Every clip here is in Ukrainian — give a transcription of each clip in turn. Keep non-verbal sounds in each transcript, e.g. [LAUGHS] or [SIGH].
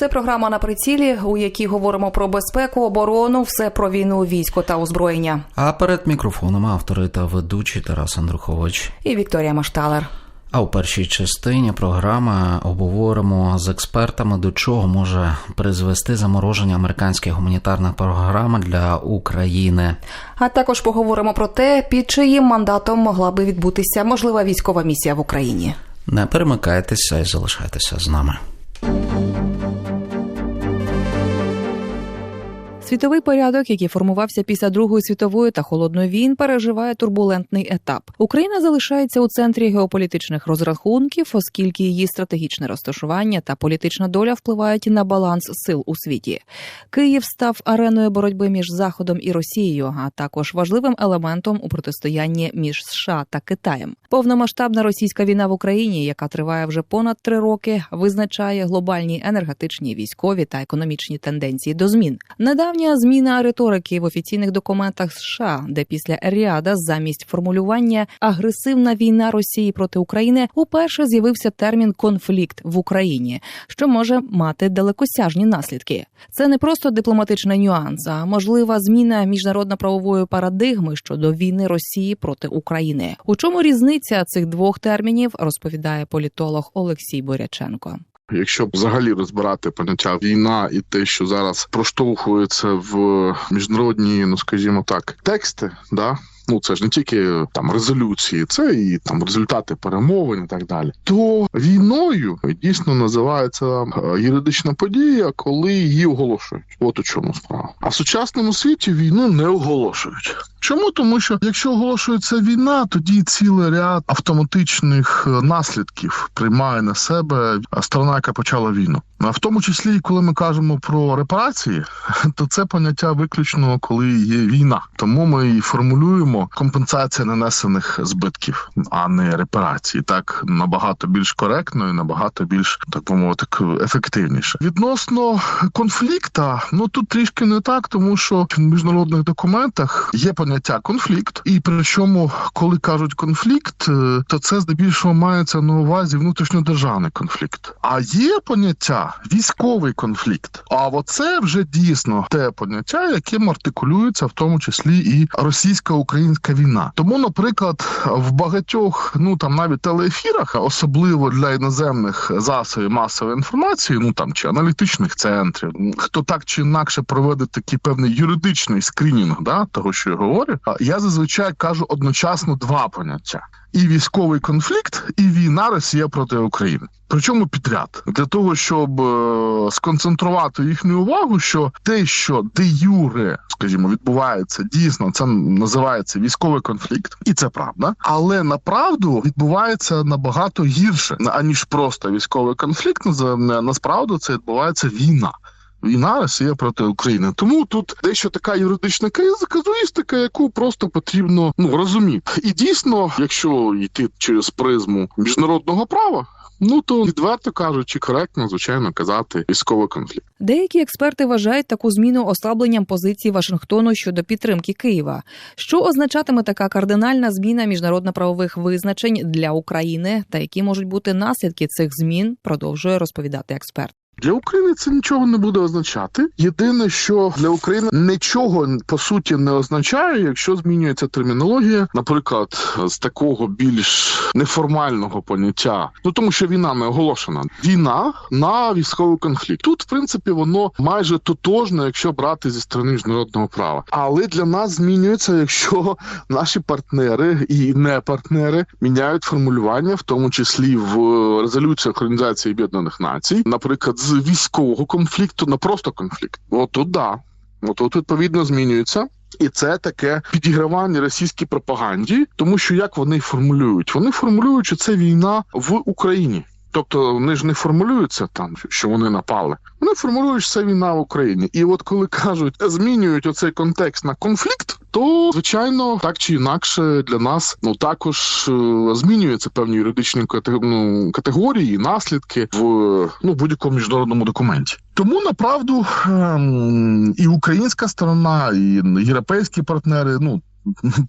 Це програма на прицілі, у якій говоримо про безпеку, оборону, все про війну, військо та озброєння. А перед мікрофоном автори та ведучий Тарас Андрухович. І Вікторія Машталер. А у першій частині програми обговоримо з експертами, до чого може призвести замороження американських гуманітарних програм для України. А також поговоримо про те, під чиїм мандатом могла би відбутися можлива військова місія в Україні. Не перемикайтеся і залишайтеся з нами. Світовий порядок, який формувався після Другої світової та холодної війн, переживає турбулентний етап. Україна залишається у центрі геополітичних розрахунків, оскільки її стратегічне розташування та політична доля впливають на баланс сил у світі. Київ став ареною боротьби між Заходом і Росією, а також важливим елементом у протистоянні між США та Китаєм. Повномасштабна російська війна в Україні, яка триває вже понад три роки, визначає глобальні енергетичні, військові та економічні тенденції до змін. Недавня зміна риторики в офіційних документах США, де після Еріада замість формулювання агресивна війна Росії проти України уперше з'явився термін конфлікт в Україні, що може мати далекосяжні наслідки. Це не просто дипломатичний нюанс, а можлива зміна міжнародно-правової парадигми щодо війни Росії проти України. У чому різниця цих двох термінів, розповідає політолог Олексій Боряченко. Якщо взагалі розбирати поняття війна і те, що зараз проштовхується в міжнародні, ну скажімо так, тексти, да. Ну, це ж не тільки там резолюції, це і там результати перемовин і так далі. То війною дійсно називається е, юридична подія, коли її оголошують. От у чому справа. А в сучасному світі війну не оголошують. Чому? Тому що якщо оголошується війна, тоді цілий ряд автоматичних е, наслідків приймає на себе сторона, яка почала війну. А в тому числі, коли ми кажемо про репарації, [LAUGHS] то це поняття виключно коли є війна. Тому ми і формулюємо компенсація нанесених збитків, а не репарації. Так набагато більш коректно і набагато більш так би мовити ефективніше. Відносно конфлікта, ну тут трішки не так, тому що в міжнародних документах є поняття конфлікт, і причому, коли кажуть конфлікт, е, то це здебільшого мається на увазі внутрішньодержавний конфлікт. А є поняття військовий конфлікт. А оце вже дійсно те поняття, яким артикулюється в тому числі і російсько-українська війна. Тому, наприклад, в багатьох ну там навіть телеефірах, особливо для іноземних засобів масової інформації, ну там чи аналітичних центрів, хто так чи інакше проведе такий певний юридичний скринінг, да того, що я говорю, я зазвичай кажу одночасно два поняття. І військовий конфлікт, і війна Росія проти України. Причому підряд для того, щоб е, сконцентрувати їхню увагу, що те, що де юре, скажімо, відбувається дійсно, це називається військовий конфлікт, і це правда. Але направду відбувається набагато гірше аніж просто військовий конфлікт. насправді це відбувається війна. Війна Росія проти України, тому тут дещо така юридична казуїстика, яку просто потрібно ну розуміти. І дійсно, якщо йти через призму міжнародного права. Ну то відверто кажучи, коректно, звичайно, казати військовий конфлікт. Деякі експерти вважають таку зміну ослабленням позиції Вашингтону щодо підтримки Києва. Що означатиме така кардинальна зміна міжнародно-правових визначень для України, та які можуть бути наслідки цих змін, продовжує розповідати експерт. Для України це нічого не буде означати. Єдине, що для України нічого по суті не означає, якщо змінюється термінологія, наприклад, з такого більш неформального поняття, ну тому що війна не оголошена. Війна на військовий конфлікт. Тут, в принципі, воно майже тотожно, якщо брати зі сторони міжнародного права. Але для нас змінюється, якщо наші партнери і не партнери міняють формулювання, в тому числі в резолюціях Організації Об'єднаних Націй, наприклад, з військового конфлікту на просто конфлікт. Ото да. От відповідно змінюється. І це таке підігравання російській пропаганді, тому що як вони формулюють? Вони формулюють, що це війна в Україні. Тобто вони ж не формулюються там, що вони напали. Вони формулюють, що це війна в Україні. І от коли кажуть, змінюють оцей контекст на конфлікт, то звичайно так чи інакше для нас ну також е, змінюються певні юридичні ну, категорії, наслідки в ну будь-якому міжнародному документі. Тому направду ем, і українська сторона, і європейські партнери, ну.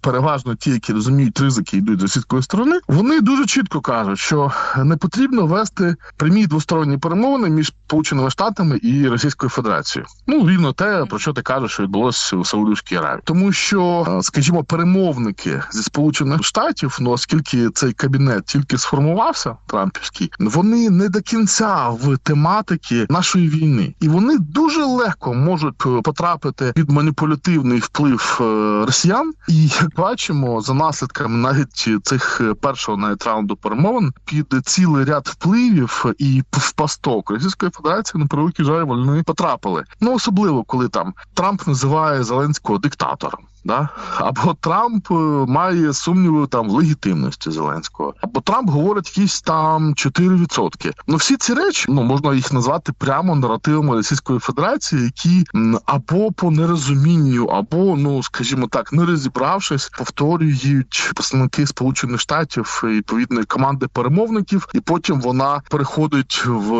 Переважно ті, які розуміють ризики, йдуть з російської сторони, вони дуже чітко кажуть, що не потрібно вести прямі двосторонні перемовини між Сполученими Штатами і Російською Федерацією. Ну рівно те, про що ти кажеш, що відбулося у Саудівській Аравії, тому що, е, скажімо, перемовники зі Сполучених Штатів, ну оскільки цей кабінет тільки сформувався, Трампівський, вони не до кінця в тематики нашої війни, і вони дуже легко можуть е, потрапити під маніпулятивний вплив е, росіян. І як бачимо, за наслідками навіть цих е, першого навіть раунду перемовин під цілий ряд впливів і впасток Російської Федерації на превеликий жаль вони потрапили. Ну особливо коли там Трамп називає Зеленського диктатором. Да? Або Трамп е, має сумніви там в легітимності Зеленського, або Трамп говорить якісь там 4%. Ну всі ці речі ну можна їх назвати прямо наративами Російської Федерації, які або по нерозумінню, або ну скажімо так, не розібравшись, повторюють представники Сполучених Штатів і відповідної команди перемовників, і потім вона переходить в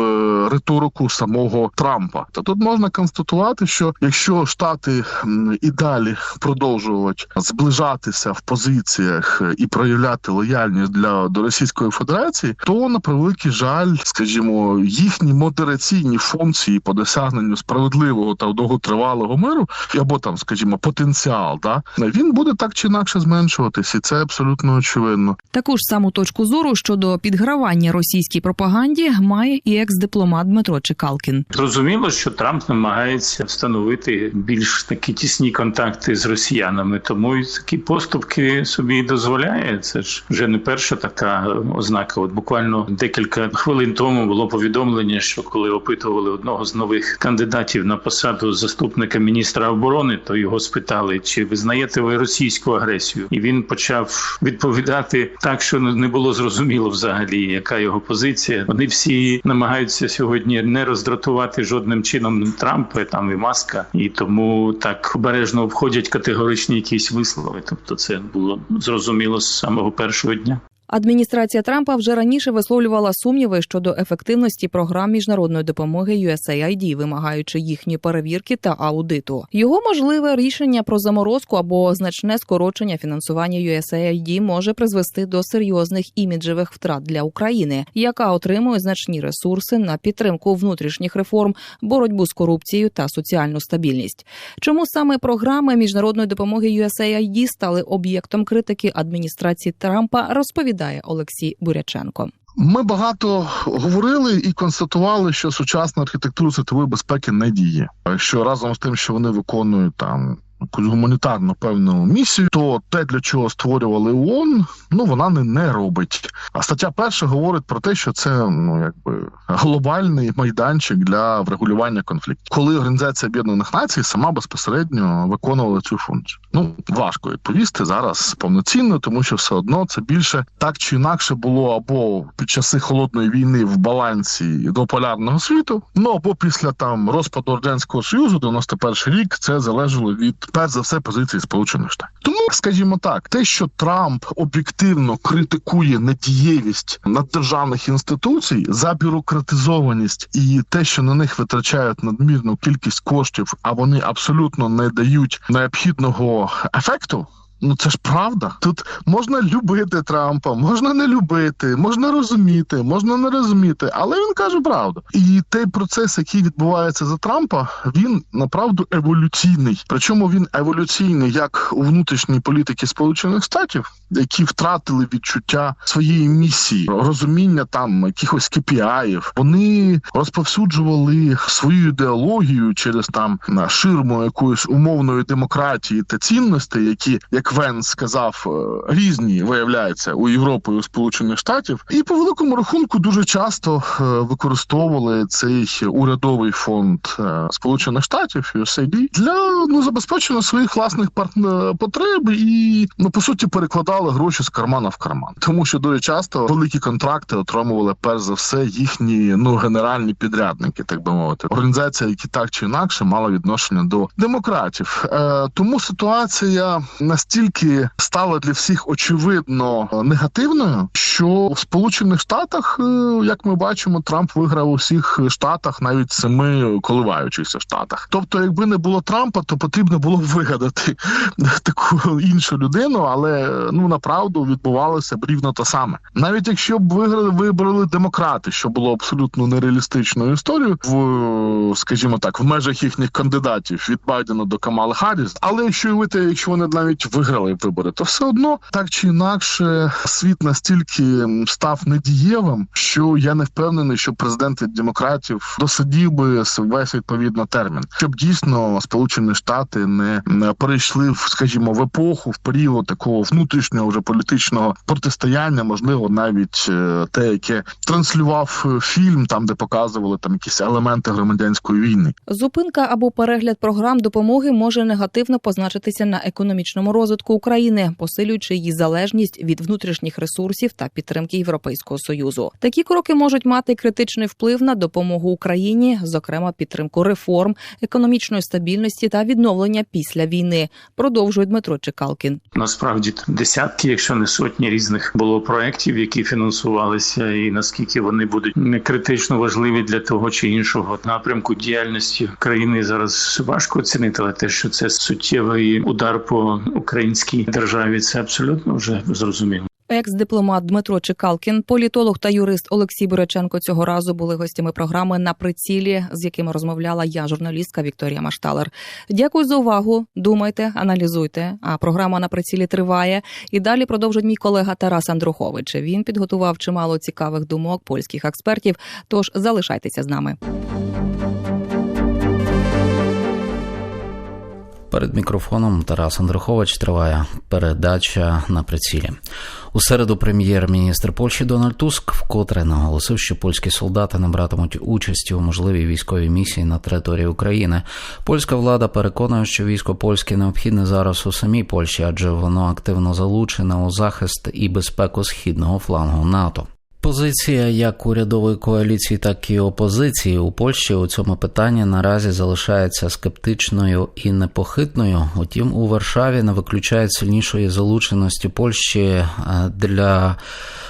риторику самого Трампа. Та тут можна констатувати, що якщо Штати і далі продовжують зближатися в позиціях і проявляти лояльність для до Російської Федерації, то на превеликий жаль, скажімо, їхні модераційні функції по досягненню справедливого та довготривалого миру, або там, скажімо, потенціал, да він буде так чи інакше зменшуватись, і це абсолютно очевидно. Таку ж саму точку зору щодо підгравання російській пропаганді має і екс-дипломат Дмитро Чекалкін. Зрозуміло, що Трамп намагається встановити більш такі тісні контакти з росіянами, тому і такі поступки собі дозволяє. Це ж вже не перша така ознака. От буквально декілька хвилин тому було повідомлення, що коли опитували одного з нових кандидатів на посаду заступника міністра оборони, то його спитали, чи визнаєте ви російську агресію, і він почав відповідати так, що не було зрозуміло взагалі, яка його позиція. Вони всі намагаються сьогодні не роздратувати жодним чином Трампа там і маска, і тому так обережно обходять категоричні якісь вислови. Тобто, це було зрозуміло з самого першого дня. Адміністрація Трампа вже раніше висловлювала сумніви щодо ефективності програм міжнародної допомоги USAID, вимагаючи їхньої перевірки та аудиту. Його можливе рішення про заморозку або значне скорочення фінансування USAID може призвести до серйозних іміджевих втрат для України, яка отримує значні ресурси на підтримку внутрішніх реформ, боротьбу з корупцією та соціальну стабільність. Чому саме програми міжнародної допомоги USAID стали об'єктом критики адміністрації Трампа, розповідає Олексій Буряченко. Ми багато говорили і констатували, що сучасна архітектура світової безпеки не діє. Що разом з тим, що вони виконують там якусь гуманітарну певну місію, то те, для чого створювали ООН, ну вона не, не робить. А стаття перша говорить про те, що це ну якби глобальний майданчик для врегулювання конфліктів, коли Організація Об'єднаних Націй сама безпосередньо виконувала цю функцію. Ну важко відповісти зараз повноцінно, тому що все одно це більше так чи інакше було або під часи холодної війни в балансі до полярного світу, ну або після там розпаду радянського союзу, 91 рік, це залежало від перш за все позиції Сполучених Штатів. Тому, скажімо так, те, що Трамп об'єктивно критикує недієвість наддержавних інституцій за бюрократизованість і те, що на них витрачають надмірну кількість коштів, а вони абсолютно не дають необхідного ефекту. Ну це ж правда. Тут можна любити Трампа, можна не любити, можна розуміти, можна не розуміти, але він каже правду. І той процес, який відбувається за Трампа, він направду еволюційний. Причому він еволюційний як у внутрішній політики Сполучених Штатів, які втратили відчуття своєї місії, розуміння там якихось KPI-ів. Вони розповсюджували свою ідеологію через там ширму якоїсь умовної демократії та цінностей, які як як Венс сказав, е, різні виявляються у Європи і у Сполучених Штатів, і по великому рахунку дуже часто е, використовували цей урядовий фонд е, Сполучених Штатів USAID для ну забезпечення своїх власних потреб і ну по суті перекладали гроші з кармана в карман, тому що дуже часто великі контракти отримували перш за все їхні ну генеральні підрядники, так би мовити, організація, які так чи інакше мала відношення до демократів. Тому ситуація настільки стала для всіх очевидно негативною, що в Сполучених Штатах, е, як ми бачимо, Трамп виграв у всіх штатах, навіть семи коливаючихся штатах. Тобто, якби не було Трампа, то потрібно було б вигадати [LAUGHS] таку іншу людину, але ну направду відбувалося б рівно те саме. Навіть якщо б виграли вибрали демократи, що було абсолютно нереалістичною історією, в скажімо так, в межах їхніх кандидатів від Байдена до Камали Харріс. Але якщо уявити, якщо вони навіть виграли вибори, то все одно так чи інакше світ настільки став недієвим, що я не впевнений, що президент демократів досидів би весь відповідно термін, щоб дійсно Сполучені Штати не перейшли в, скажімо, в епоху, в період такого внутрішнього вже політичного протистояння, можливо, навіть е, те, яке транслював фільм, там де показували там якісь елементи громадянської війни. Зупинка або перегляд програм допомоги може негативно позначитися на економічному розвитку України, посилюючи її залежність від внутрішніх ресурсів та підтримки Європейського союзу. Такі кроки можуть мати критичний вплив на допомогу Україні, зокрема підтримку реформ, економічної стабільності та відновлення після війни. Продовжує Дмитро Чекалкін. Насправді десятки, якщо не сотні різних було проєктів, які фінансувалися, і наскільки вони будуть не критично важливі для того чи іншого напрямку діяльності країни зараз важко оцінити, але те, що це суттєвий удар по українській державі, це абсолютно вже зрозуміло. Екс-дипломат Дмитро Чекалкін, політолог та юрист Олексій Буряченко цього разу були гостями програми на прицілі, з якими розмовляла я, журналістка Вікторія Машталер. Дякую за увагу. Думайте, аналізуйте. А програма на прицілі триває. І далі продовжить мій колега Тарас Андрухович. Він підготував чимало цікавих думок польських експертів. Тож залишайтеся з нами. Перед мікрофоном Тарас Андрухович триває передача на прицілі. У середу прем'єр-міністр Польщі Дональд Туск вкотре наголосив, що польські солдати не братимуть участі у можливій військовій місії на території України. Польська влада переконує, що військо польське необхідне зараз у самій Польщі, адже воно активно залучене у захист і безпеку східного флангу НАТО. Позиція як урядової коаліції, так і опозиції у Польщі у цьому питанні наразі залишається скептичною і непохитною. Утім, у Варшаві не виключають сильнішої залученості Польщі е, для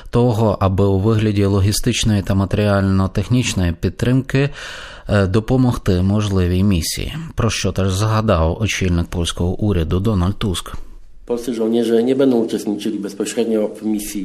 того, аби у вигляді логістичної та матеріально-технічної підтримки е, допомогти можливій місії. Про що теж згадав очільник польського уряду Дональд Туск. Polscy żołnierze nie będą uczestniczyli bezpośrednio.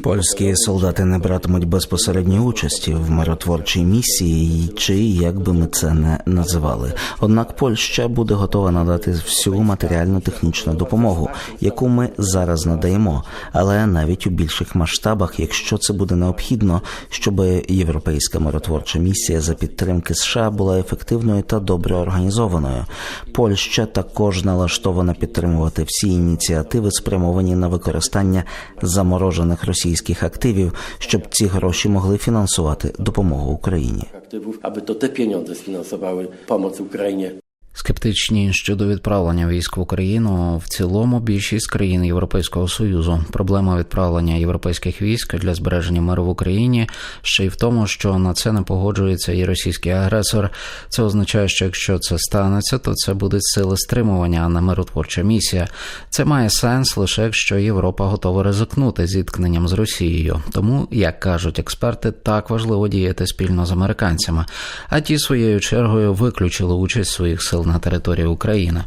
Польські солдати не братимуть безпосередньої участі в миротворчій місії, чи як би ми це не називали. Однак Польща буде готова надати всю матеріально-технічну допомогу, яку ми зараз надаємо, але навіть у більших масштабах, якщо це буде необхідно, щоб європейська миротворча місія за підтримки США була ефективною та добре організованою. Польща також налаштована підтримувати всі ініціативи, спрямовані на використання заморожених російських активів, щоб ці гроші могли фінансувати допомогу Україні. Активів, аби то те pieniądze фінансували помоц Ukrainie. Скептичні щодо відправлення військ в Україну в цілому більшість країн Європейського союзу. Проблема відправлення європейських військ для збереження миру в Україні ще й в тому, що на це не погоджується і російський агресор. Це означає, що якщо це станеться, то це будуть сили стримування, а не миротворча місія. Це має сенс лише якщо Європа готова ризикнути зіткненням з Росією. Тому, як кажуть експерти, так важливо діяти спільно з американцями. А ті своєю чергою виключили участь своїх сил на території України.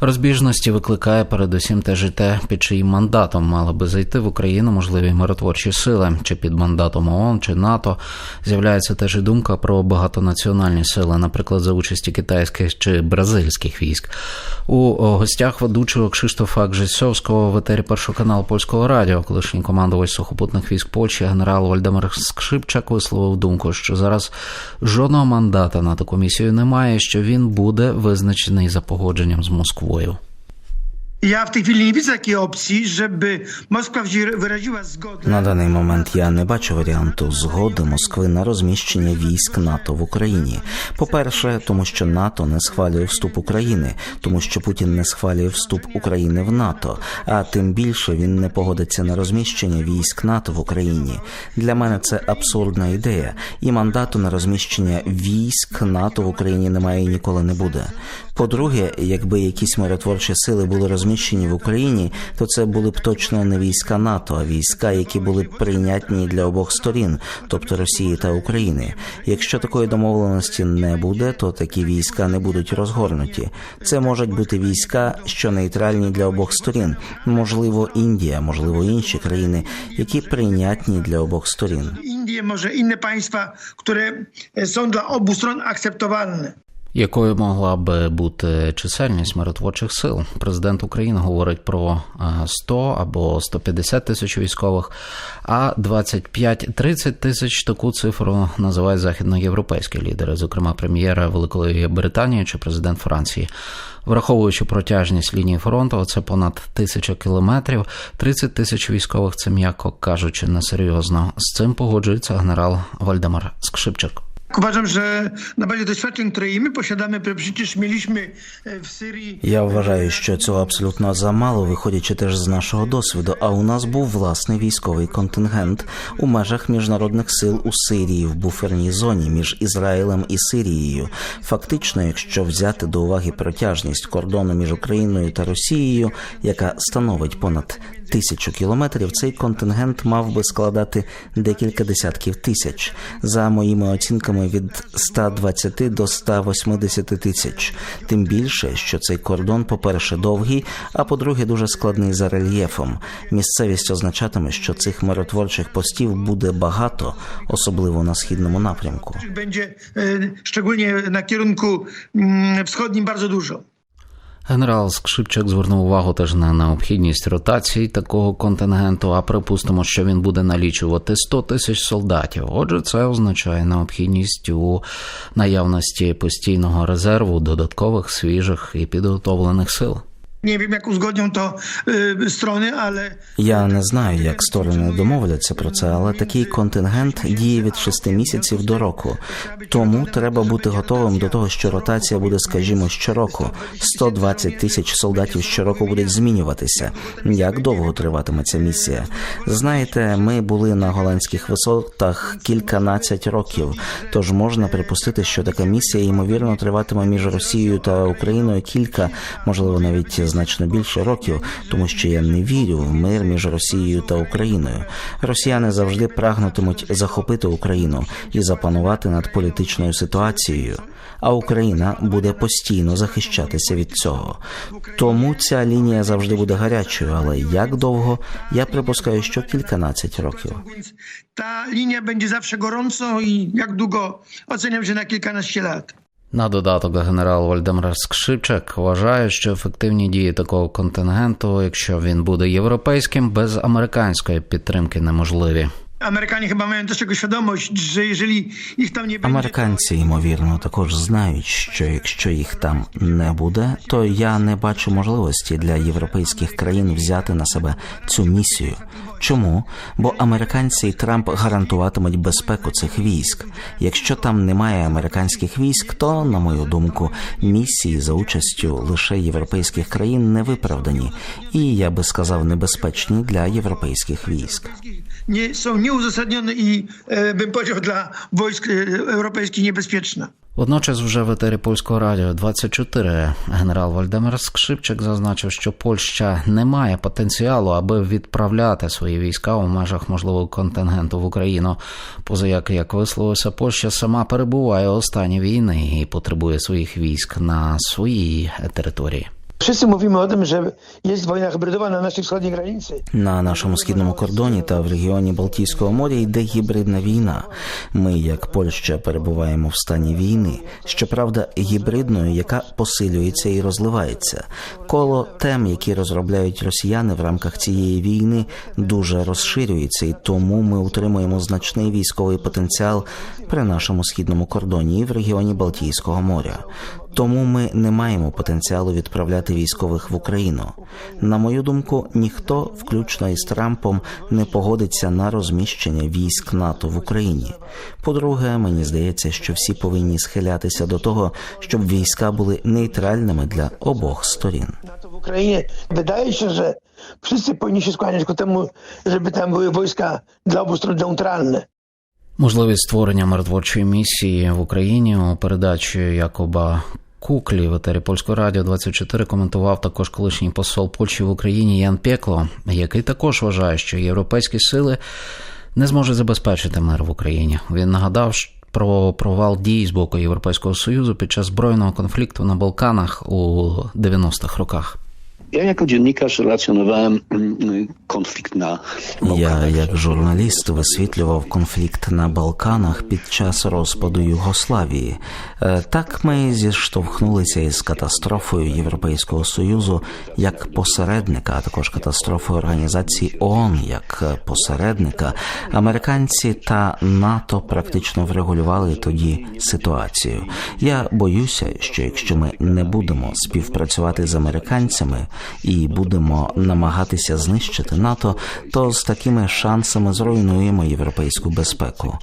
Розбіжності викликає передусім те, під чиїм мандатом мали би зайти в Україну можливі миротворчі сили, чи під мандатом ООН, чи НАТО. З'являється теж і думка про багатонаціональні сили, наприклад, за участі китайських чи бразильських військ. У гостях ведучого Кшиштофа Гжесьовського в етері першого каналу польського радіо, колишній командувач сухопутних військ Польщі, генерал Вальдемир Скшипчак висловив думку, що зараз жодного мандата на таку місію немає, що він буде визначений за погодженням з Москвою. Ja w tej chwili nie widzę takiej opcji, żeby Moskwa wyraziła zgodę. На даний момент я не бачу варіанту згоди Москви на розміщення військ НАТО в Україні. По-перше, тому що НАТО не схвалює вступ України, тому що Путін не схвалює вступ України в НАТО. А тим більше він не погодиться на розміщення військ НАТО в Україні. Для мене це абсурдна ідея, і мандату на розміщення військ НАТО в Україні немає і ніколи не буде. По-друге, якби якісь миротворчі сили були розміщені в Україні, то це були б точно не війська НАТО, а війська, які були б прийнятні для обох сторін, тобто Росії та України. Якщо такої домовленості не буде, то такі війська не будуть розгорнуті. Це можуть бути війська, що нейтральні для обох сторін, можливо, Індія, можливо, інші країни, які прийнятні для обох сторін. Może inne państwa, które e, są dla obu stron akceptowalne. Якою могла би бути чисельність миротворчих сил? Президент України говорить про е, 100 або 150 тисяч військових, а 25-30 тисяч таку цифру називають західноєвропейські лідери, зокрема прем'єра Великої Британії чи президент Франції. Враховуючи протяжність лінії фронту, це понад тисяча кілометрів. 30 тисяч військових це м'яко кажучи несерйозно. З цим погоджується генерал Вальдемар Скшипчик. Uważam, że na bazie doświadczeń, które i my posiadamy, przecież mieliśmy e, w Syrii Я вважаю, що цього абсолютно замало, виходячи теж з нашого досвіду. А у нас був власний військовий контингент у межах міжнародних сил у Сирії в буферній зоні між Ізраїлем і Сирією. Фактично, якщо взяти до уваги протяжність кордону між Україною та Росією, яка становить понад тисячу кілометрів, цей контингент мав би складати декілька десятків тисяч. За моїми оцінками, від 120 до 180 тисяч. Тим більше, що цей кордон, по-перше, довгий, а по-друге, дуже складний за рельєфом. Місцевість означатиме, що цих миротворчих постів буде багато, особливо на східному напрямку. e, szczególnie na kierunku mm, wschodnim bardzo dużo. Генерал Скшипчак звернув увагу теж на необхідність ротації такого контингенту, а припустимо, що він буде налічувати 100 тисяч солдатів. Отже, це означає необхідність у наявності постійного резерву, додаткових свіжих і підготовлених сил. Nie wiem, uzgodnią to e, strony, ale Я не знаю, як сторони домовляться про це, але такий контингент діє від шести місяців до року. Тому треба бути готовим до того, що ротація буде, скажімо, щороку. 120 тисяч солдатів щороку будуть змінюватися. Як довго триватиме ця місія? Знаєте, ми були на голландських висотах кільканадцять років, тож можна припустити, що така місія ймовірно триватиме між Росією та Україною кілька, можливо, навіть значно більше років, тому що я не вірю в мир між Росією та Україною. Росіяни завжди прагнутимуть захопити Україну і запанувати над політичною ситуацією. А Україна буде постійно захищатися від цього. Тому ця лінія завжди буде гарячою, але як довго я припускаю, що кільканадцять років. ta linia będzie zawsze gorącą i jak długo oceniam, że na kilkanaście lat. На додаток генерал Вальдемар Скшипчак вважає, що ефективні дії такого контингенту, якщо він буде європейським, без американської підтримки неможливі. Американці, ймовірно, також знають, що якщо їх там не буде, то я не бачу можливості для європейських країн взяти на себе цю місію. Чому? Бо американці і Трамп гарантуватимуть безпеку цих військ. Якщо там немає американських військ, то, на мою думку, місії за участю лише європейських країн не виправдані, і я би сказав, небезпечні для європейських військ. Nie, są nieuzasadnione i e, bym powiedział dla wojsk e, europejskich niebezpieczne. Водночас, вже в етері польського радіо 24 генерал Вальдемар Скшипчик зазначив, що Польща не має потенціалу, аби відправляти свої війська у межах можливого контингенту в Україну. Поза як, як висловився, Польща сама перебуває у стані війни і потребує своїх військ на своїй території. Wszyscy mówimy o tym, że jest wojna hybrydowa na naszej wschodniej granicy. На нашому східному кордоні та в регіоні Балтійського моря йде гібридна війна. Ми, як Польща, перебуваємо в стані війни, щоправда, гібридною, яка посилюється і розливається. Коло тем, які розробляють росіяни в рамках цієї війни, дуже розширюється, і тому ми утримуємо значний військовий потенціал при нашому східному кордоні і в регіоні Балтійського моря. Тому ми не маємо потенціалу відправляти військових в Україну. На мою думку, ніхто, включно із Трампом, не погодиться на розміщення військ НАТО в Україні. По-друге, мені здається, що всі повинні схилятися до того, щоб війська були нейтральними для обох сторін. Wydaje się, że wszyscy powinni się skłaniać ku temu, żeby tam były wojska dla obu. Можливість створення миротворчої місії в Україні у передачі Якоба. Куклі в етері Польського радіо 24 коментував також колишній посол Польщі в Україні Ян Пекло, який також вважає, що європейські сили не зможуть забезпечити мир в Україні. Він нагадав про провал дій з боку Європейського союзу під час збройного конфлікту на Балканах у 90-х роках. Ja jako dziennikarz relacjonowałem mm, konflikt na Я, як журналіст, висвітлював конфлікт на Балканах під час розпаду Югославії. Так ми зіштовхнулися із катастрофою Європейського союзу як посередника, а також катастрофою організації ООН як посередника. Американці та НАТО практично врегулювали тоді ситуацію. Я боюся, що якщо ми не будемо співпрацювати з американцями і будемо намагатися знищити НАТО, то з такими шансами зруйнуємо європейську безпеку.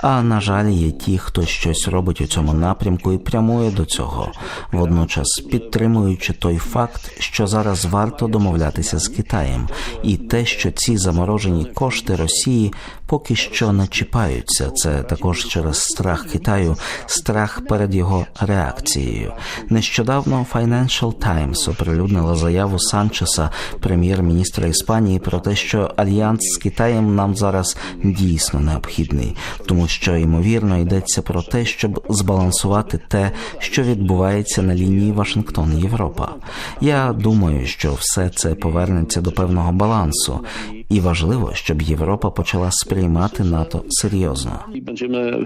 А на жаль, є ті, хто щось робить у цьому напрямку і прямує до цього, водночас підтримуючи той факт, що зараз варто домовлятися з Китаєм, і те, що ці заморожені кошти Росії поки що не чіпаються. Це також через страх Китаю, страх перед його реакцією. Нещодавно Financial Times оприлюднила заяву Санчеса, прем'єр-міністра Іспанії, про те, що альянс з Китаєм нам зараз дійсно необхідний, тому що ймовірно йдеться про те, щоб збалансувати те, що відбувається на лінії Вашингтон-Європа. Я думаю, що все це повернеться до певного балансу, і важливо, щоб Європа почала сприймати НАТО серйозно. і będziemy,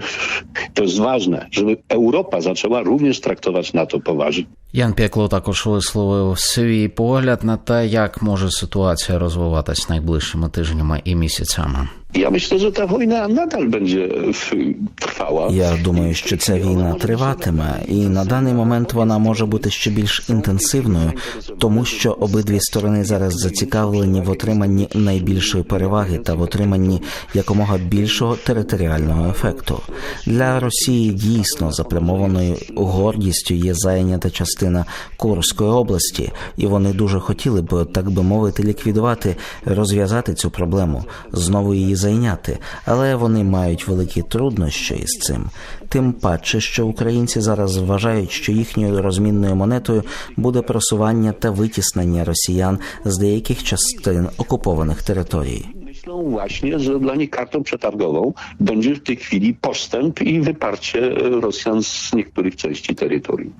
to jest ważne, żeby Europa zaczęła również traktować NATO poważnie. Ян Пекло також висловив свій погляд на те, як може ситуація розвиватись найближчими тижнями і місяцями. Ja myślę, że ta wojna nadal będzie w- trwała. Я думаю, що ця війна триватиме, і на даний момент вона може бути ще більш інтенсивною, тому що обидві сторони зараз зацікавлені в отриманні найбільшої переваги та в отриманні якомога більшого територіального ефекту. Для Росії дійсно заплямованою гордістю є зайнята частина Курської області, і вони дуже хотіли б, так би мовити, ліквідувати, розв'язати цю проблему, знову її зайняти, але вони мають великі труднощі із цим. Тим паче, що українці зараз вважають, що їхньою розмінною монетою буде просування та витіснення росіян з деяких частин окупованих територій. Myślą właśnie, że dla nich kartą przetargową będzie w tej chwili postęp i wyparcie e, Rosjan z niektórych części terytorium.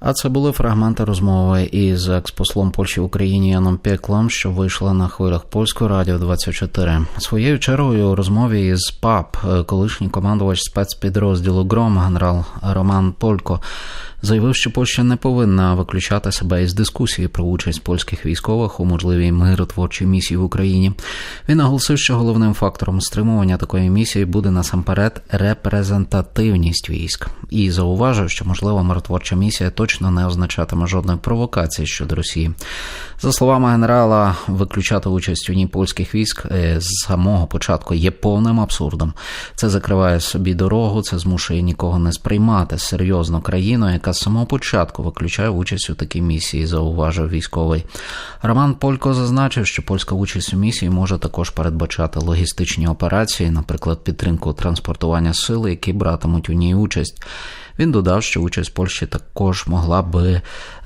А це були фрагменти розмови із експослом Польщі в Україні Яном Пеклом, що вийшла на хвилях польського радіо 24. Своєю чергою у розмові із ПАП колишній командувач спецпідрозділу Гром генерал Роман Полько заявив, що Польща не повинна виключати себе із дискусії про участь польських військових у можливій миротворчій місії в Україні. Він наголосив, що головним фактором стримування такої місії буде насамперед репрезентативність військ, і зауважив, що можлива миротворча місія точно не означатиме жодної провокації щодо Росії. За словами генерала, виключати участь у ній польських військ е, з самого початку є повним абсурдом. Це закриває собі дорогу, це змушує нікого не сприймати серйозно країну, яка з самого початку виключає участь у такій місії, зауважив військовий. Роман Полько зазначив, що польська участь у місії може також передбачати логістичні операції, наприклад, підтримку транспортування сили, які братимуть у ній участь. Він додав, що участь Польщі також могла би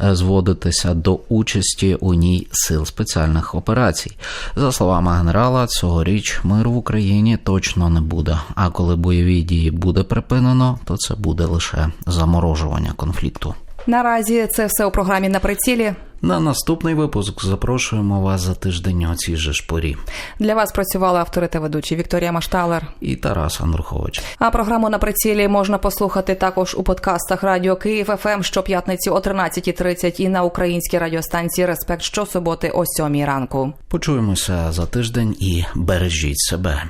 е, зводитися до участі у ній сил спеціальних операцій. За словами генерала, цьогоріч мир в Україні точно не буде. А коли бойові дії буде припинено, то це буде лише заморожування конфлікту. Наразі це все у програмі на прицілі. На наступний випуск запрошуємо вас за тиждень о цій же ж порі. Для вас працювали автори та ведучі Вікторія Машталер. І Тарас Андрухович. А програму на прицілі можна послухати також у подкастах Радіо Київ ФМ щоп'ятниці о 13.30 і на українській радіостанції Респект щосуботи о 7 ранку. Почуємося за тиждень і бережіть себе.